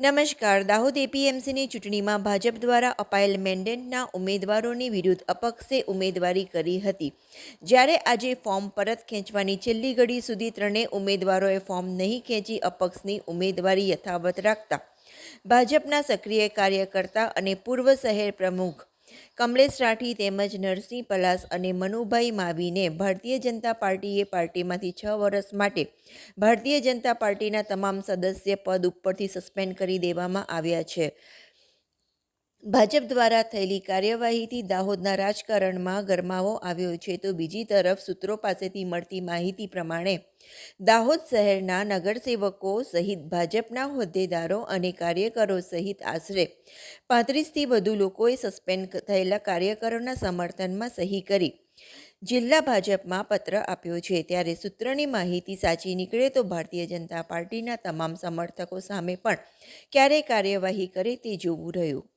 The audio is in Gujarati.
નમસ્કાર. દાહોદ એપીએમસીની ચૂંટણીમાં ભાજપ દ્વારા અપાયેલ મેન્ડેટના ઉમેદવારોની વિરુદ્ધ અપક્ષે ઉમેદવારી કરી હતી. જ્યારે આજે ફોર્મ પરત ખેંચવાની છેલ્લી ઘડી સુધી ત્રણેય ઉમેદવારોએ ફોર્મ નહીં ખેંચી અપક્ષની ઉમેદવારી યથાવત રાખતા ભાજપના સક્રિય કાર્યકર્તા અને પૂર્વ શહેર પ્રમુખ કમલેશ રાઠી તેમજ નરસિંહ પલાસ અને મનુભાઈ માવીને ભારતીય જનતા પાર્ટીએ પાર્ટીમાંથી છ વર્ષ માટે ભારતીય જનતા પાર્ટીના તમામ સદસ્ય પદ ઉપરથી સસ્પેન્ડ કરી દેવામાં આવ્યા છે. ભાજપ દ્વારા થયેલી કાર્યવાહીથી દાહોદના રાજકારણમાં ગરમાવો આવ્યો છે. તો બીજી તરફ સૂત્રો પાસેથી મળતી માહિતી પ્રમાણે દાહોદ શહેરના નગરસેવકો સહિત ભાજપના હોદ્દેદારો અને કાર્યકરો સહિત આશરે પાંત્રીસથી વધુ લોકોએ સસ્પેન્ડ થયેલા કાર્યકરોના સમર્થનમાં સહી કરી. જિલ્લા ભાજપમાં પત્ર આપ્યો છે. ત્યારે સૂત્રની માહિતી સાચી નીકળે તો ભારતીય જનતા પાર્ટીના તમામ સમર્થકો સામે પણ ક્યારે કાર્યવાહી કરે તે જોવું રહ્યું.